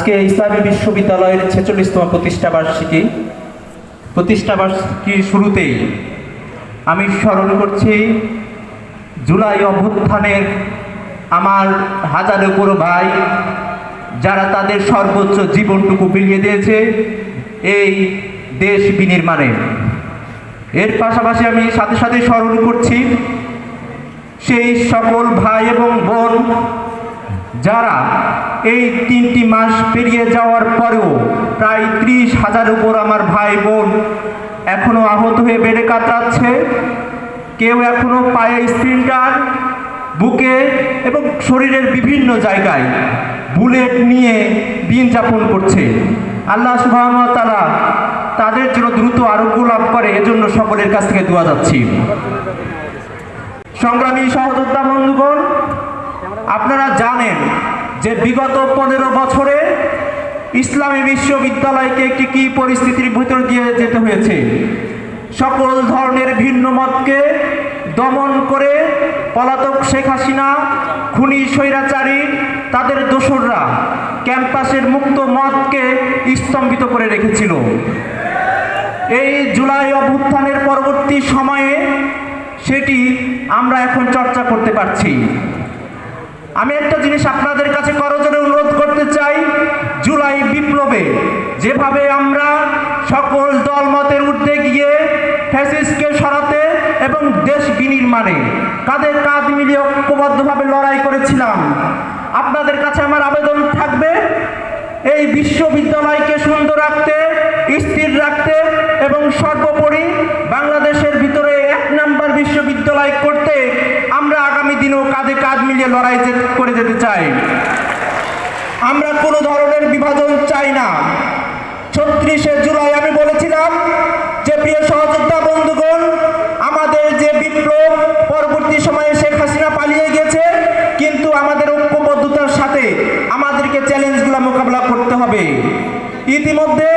আজকে ইসলামী বিশ্ববিদ্যালয়ের ছেচল্লিশতম প্রতিষ্ঠা বার্ষিকী। প্রতিষ্ঠা বার্ষিকীর শুরুতেই আমি স্মরণ করছি, জুলাই অভ্যুত্থানের আমার হাজারের উপর ভাই, যারা তাদের সর্বোচ্চ জীবনটুকু বিলিয়ে দিয়েছে এই দেশ বিনির্মাণে। এর পাশাপাশি আমি সাথে সাথে স্মরণ করছি, সেই সকল ভাই এবং বোন যারা এই তিনটি মাস পেরিয়ে যাওয়ার পরেও প্রায় ত্রিশ হাজার উপর আমার ভাই বোন এখনও আহত হয়ে বেড়ে কাতরাচ্ছে। কেউ এখনও পায়ে স্প্রিন্টার, বুকে এবং শরীরের বিভিন্ন জায়গায় বুলেট নিয়ে দিন যাপন করছে। আল্লাহ সুবাহতালা তাদের জন্য দ্রুত আরোগ্য লাভ করে, এজন্য সকলের কাছ থেকে দোয়া যাচ্ছি। সংগ্রামী সহযোদ্ধা বন্ধুগণ, আপনারা জানেন যে বিগত পনেরো বছরে ইসলামী বিশ্ববিদ্যালয়কে একটি কী পরিস্থিতির ভিতর দিয়ে যেতে হয়েছে? সকল ধরনের ভিন্ন মতকে দমন করে পলাতক শেখ হাসিনা, খুনি স্বৈরাচারী, তাদের দোসররা ক্যাম্পাসের মুক্ত মতকে স্তম্ভিত করে রেখেছিল। এই জুলাই অভ্যুত্থানের পরবর্তী সময়ে সেটি আমরা এখন চর্চা করতে পারছি। আমি একটা জিনিস আপনাদের কাছে করজোরে অনুরোধ করতে চাই, জুলাই বিপ্লবে যেভাবে আমরা সকল দলমতের ঊর্ধ্বে গিয়ে ফ্যাসিস্টকে সরাতে এবং দেশ বিনির্মাণে কাঁধে কাঁধ মিলিয়ে ঐক্যবদ্ধভাবে লড়াই করেছিলাম, আপনাদের কাছে আমার আবেদন থাকবে, এই বিশ্ববিদ্যালয়কে সুন্দর রাখতে স্থির রাখতে এবং সর্বোপরি বাংলাদেশের ভিতরে এক নাম্বার বিশ্ববিদ্যালয় করতে আমরা আগামী দিনেও কাঁধে কাঁধ মিলিয়ে লড়াই করে যেতে চাই। আমরা কোনো ধরনের বিভাজন চাই না। ছত্রিশে জুলাই আমি বলেছিলাম যে, প্রিয় সহযোদ্ধা বন্ধুগণ, আমাদের যে বিপ্লব পরবর্তী সময়ে শেখ হাসিনা পালিয়ে গেছে, কিন্তু আমাদের ঐক্যবদ্ধতার সাথে আমাদেরকে চ্যালেঞ্জগুলো মোকাবেলা করতে হবে। ইতিমধ্যে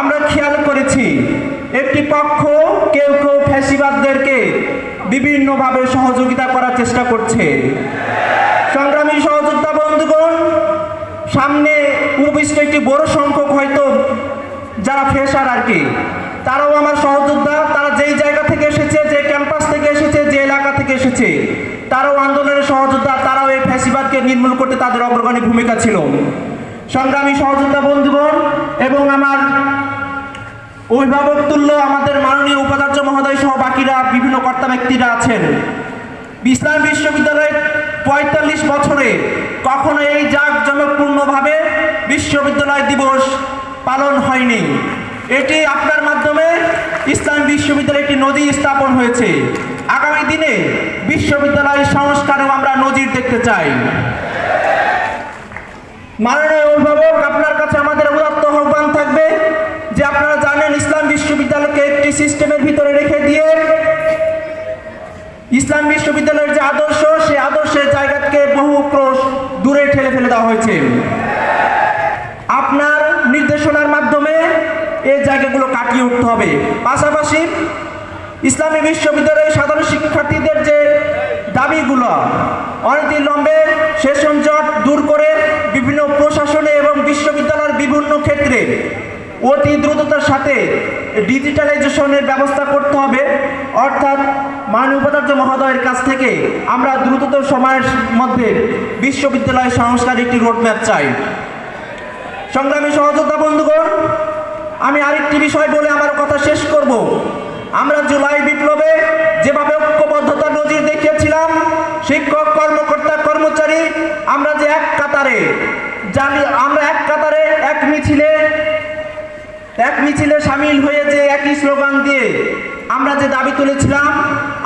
আমরা খেয়াল করেছি, একটি পক্ষ, কেউ কেউ ফ্যাসিবাদদেরকে বিভিন্নভাবে সহযোগিতা করার চেষ্টা করছে। সংগ্রামী সহযোদ্ধা বন্ধুগণ, সামনে উপবিষ্ট একটি বড় সংখ্যক হয়তো যারা ফ্রেশার আর কি, তারাও আমার সহযোদ্ধা, তারা যেই জায়গা থেকে এসেছে, যে ক্যাম্পাস থেকে এসেছে, যে এলাকা থেকে এসেছে, তারাও আন্দোলনের সহযোদ্ধা, তারাও এই ফ্যাসিবাদকে নির্মূল করতে তাদের অগ্রগণী ভূমিকা ছিল। সংগ্রামী সহযোদ্ধা বন্ধুগণ, এবং আমার অভিভাবক তুল্য আমাদের মাননীয় উপাচার্য মহোদয় সহ বাকিরা, বিভিন্ন কর্তা ব্যক্তিরা আছেন। ইসলাম বিশ্ববিদ্যালয়ে পঁয়তাল্লিশ বছরে কখনো এই জাঁকজমকপূর্ণভাবে বিশ্ববিদ্যালয় দিবস পালন হয়নি। এটি আপনার মাধ্যমে ইসলাম বিশ্ববিদ্যালয়ে একটি নজির স্থাপন হয়েছে। আগামী দিনে বিশ্ববিদ্যালয় সংস্কারেও আমরা নজির দেখতে চাই। মাননীয় অভিভাবক, আপনার কাছে আমাদের উদাত্ত আহ্বান থাকবে যে আপনারা জানেন ইসলাম বিশ্ববিদ্যালয়কে একটি সিস্টেমের ভিতরে রেখে দিয়ে ইসলাম বিশ্ববিদ্যালয়ের যে আদর্শ সে আদর্শের জায়গাকে বহু ক্রোশ দূরে ঠেলে ফেলে দেওয়া হয়েছে। আপনার নির্দেশনার মাধ্যমে এই জায়গাগুলো কাটিয়ে উঠতে হবে। পাশাপাশি ইসলামী বিশ্ববিদ্যালয়ের সাধারণ শিক্ষার্থীদের যে দাবিগুলো অনতিবিলম্বে সেশন জট দূর করে বিভিন্ন প্রশাসনে এবং বিশ্ববিদ্যালয়ের বিভিন্ন ক্ষেত্রে অতি দ্রুততার সাথে ডিজিটালাইজেশনের ব্যবস্থা করতে হবে। অর্থাৎ মাননীয় উপাচার্য মহোদয়ের কাছ থেকে আমরা দ্রুততর সময়ের মধ্যে বিশ্ববিদ্যালয় সংস্কার একটি রোডম্যাপ চাই। সংগ্রামী সহযোদ্ধা বন্ধুগণ, আমি আরেকটি বিষয় বলে আমার কথা শেষ করব। আমরা জুলাই বিপ্লবে যেভাবে ঐক্যবদ্ধতা নজির দেখিয়েছিলাম, শিক্ষক, কর্মকর্তা, কর্মচারী, আমরা যে এক কাতারে জানি আমরা এক কাতারে এক মিছিলে এক মিছিলে সামিল হয়ে যে একই স্লোগান দিয়ে। আমরা যে দাবি তুলেছিলাম,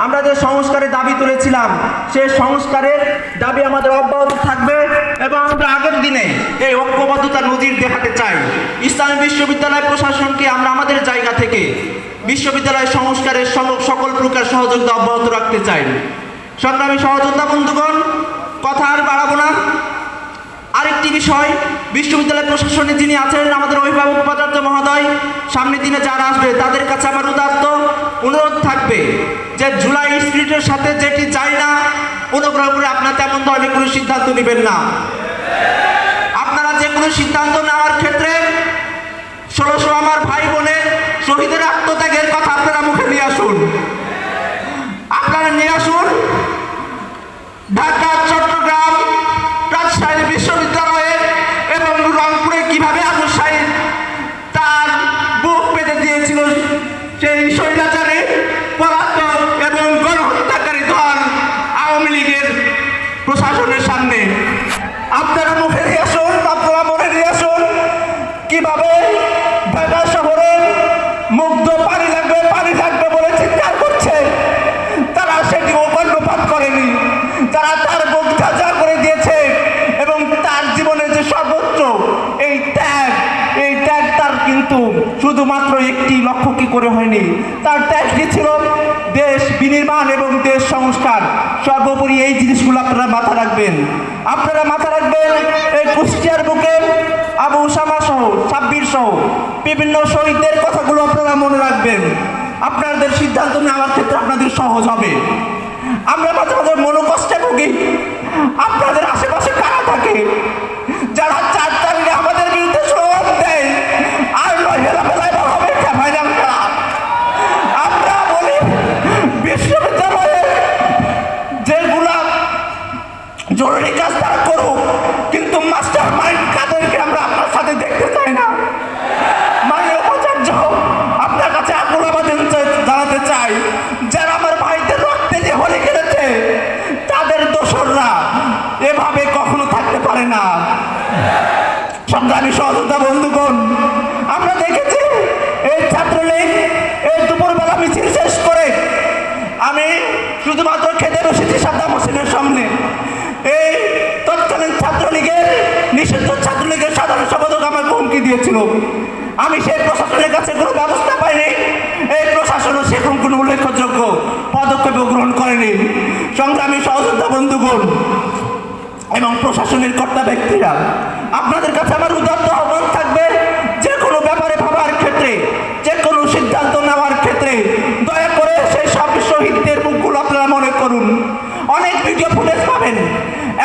আমরা যে সংস্কারের দাবি তুলেছিলাম সেই সংস্কারের দাবি আমাদের অব্যাহত থাকবে এবং আমরা আগের দিনে এই ঐক্যবদ্ধতা নজির দেখাতে চাই। ইসলামী বিশ্ববিদ্যালয় প্রশাসনকে আমরা আমাদের জায়গা থেকে বিশ্ববিদ্যালয় সংস্কারের সকল প্রকার সহযোগিতা অব্যাহত রাখতে চাই। সংগ্রামী সহযোদ্ধা বন্ধুগণ, কথা আর বাড়াবো না। আরেকটি বিষয়, বিশ্ববিদ্যালয় প্রশাসনে যিনি আছেন, আমাদের অভিভাবক উপাচার্য মহোদয় সামনের দিনে যারা আসবে, তাদের কাছে আমার উদাত্ত অনুরোধ থাকবে যে জুলাই স্পিরিটের সাথে যেটি চাই না, অনুগ্রহ করে আপনার তেমন ধরনের কোনো সিদ্ধান্ত নেবেন না। আপনারা যে কোনো সিদ্ধান্ত নেওয়ার ক্ষেত্রে ষোলোশো আমার ভাই বোনের শহীদের আত্মত্যাগের কথা আপনারা মুখে নিয়ে আসুন। আপনারা নিয়ে আসুন। ঢাকা, চট্টগ্রাম সেই স্বৈরাচারে পলাতক এবং গণহত্যাকারী দল আওয়ামী লীগের প্রশাসনের সামনে। আপনারা মুখে নিয়ে আসুন, আপনারা মনে নিয়ে আসুন, কীভাবে ঢাকা শহরে মুগ্ধ পানি লাগবে পানি লাগবে বলে চিৎকার করছে। তারা সেটি কর্ণপাত করেনি। তারা তার বুক ঝাঁঝা করে দিয়েছে এবং তার জীবনের যে সর্বোচ্চ এই ত্যাগ এই ত্যাগ তার কিন্তু শুধুমাত্র করে হয়নি। তার ট্যাক্সটি ছিল দেশ বিনির্মাণ এবং দেশ সংস্কার। সর্বোপরি এই জিনিসগুলো আপনারা মাথা রাখবেন। আপনারা মাথা রাখবেন, এই কুষ্টিয়ার বুকে আবু উসামা সহ সাব্বির সহ, বিভিন্ন শহীদদের কথাগুলো আপনারা মনে রাখবেন। আপনাদের সিদ্ধান্ত নেওয়ার ক্ষেত্রে আপনাদের সহজ হবে। আমরা জরুরি কাজ তারা করুক, কিন্তু মাস্টার মাইন্ড কাদেরকে আমরা আপনার সাথে দেখতে চাই না? মাননীয় উপাচার্য, আপনার কাছে আবেদন জানাতে চাই, যারা আমার ভাইদের রক্তে যে হলে খেলেছে, তাদের দোসররা এভাবে কখনো থাকতে পারে না। সংগ্রামী সহযোদ্ধা বন্ধুগণ, আমরা দেখেছি, এই ছাত্রলীগ এই দুপুরবেলা মিছিল শেষ করে আমি শুধুমাত্র খেতে বসেছি দিয়েছিল। আমি সেই প্রশাসনের কাছে কোনো ব্যবস্থা পাইনি। এই প্রশাসনও সেরকম কোনো উল্লেখযোগ্য পদক্ষেপ গ্রহণ করেনি। সংগ্রামী সহযোদ্ধা বন্ধুগণ এবং প্রশাসনের কর্তা ব্যক্তিরা, আপনাদের কাছে আমার উদাত্ত আহ্বান থাকবে, যে কোনো ব্যাপারে ভাবার ক্ষেত্রে, যে কোনো সিদ্ধান্ত নেওয়ার ক্ষেত্রে, দয়া করে সেই সব শহীদদের মুখগুলো আপনারা মনে করুন। অনেক ভিডিও ফুটেজ পাবেন।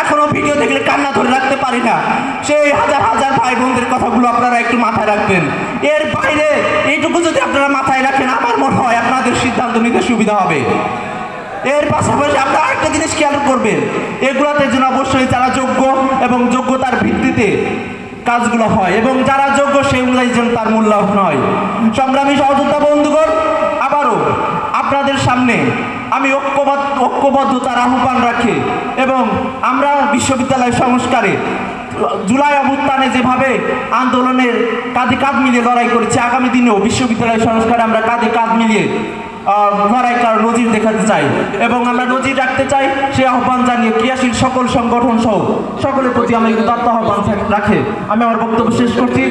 এখনও ভিডিও দেখলে কান্না ধরে রাখতে পারি না। সেই হাজার হাজার ভাই বোনদের কথাগুলো আপনারা একটু মাথায় রাখবেন। এর বাইরে এইটুকু যদি আপনারা মাথায় রাখেন, আমার মনে হয় আপনাদের সিদ্ধান্ত নিতে সুবিধা হবে। এর পাশাপাশি আপনারা আরেকটা জিনিস খেয়াল করবেন। এগুলোতে যেন অবশ্যই যারা যোগ্য এবং যোগ্যতার ভিত্তিতে কাজগুলো হয় এবং যারা যোগ্য অনুযায়ী যেন তার মূল্যায়ন হয়। সংগ্রামী সহযোদ্ধা বন্ধুগণ, আবারও আপনাদের সামনে আমি ঐক্যবদ্ধ ঐক্যবদ্ধতার আহ্বান রাখি এবং আমরা বিশ্ববিদ্যালয় সংস্কারে জুলাই অভ্যুত্থানে যেভাবে আন্দোলনের কাঁধে কাঁধ মিলিয়ে লড়াই করেছে, আগামী দিনেও বিশ্ববিদ্যালয় সংস্কারে আমরা কাঁধে কাঁধ মিলিয়ে লড়াই করার নজির দেখাতে চাই এবং আমরা নজির রাখতে চাই সে আহ্বান জানিয়ে ক্রিয়াশীল সকল সংগঠন সহ সকলের প্রতি আমি উদাত্ত আহ্বান রাখে। আমি আমার বক্তব্য শেষ করছি।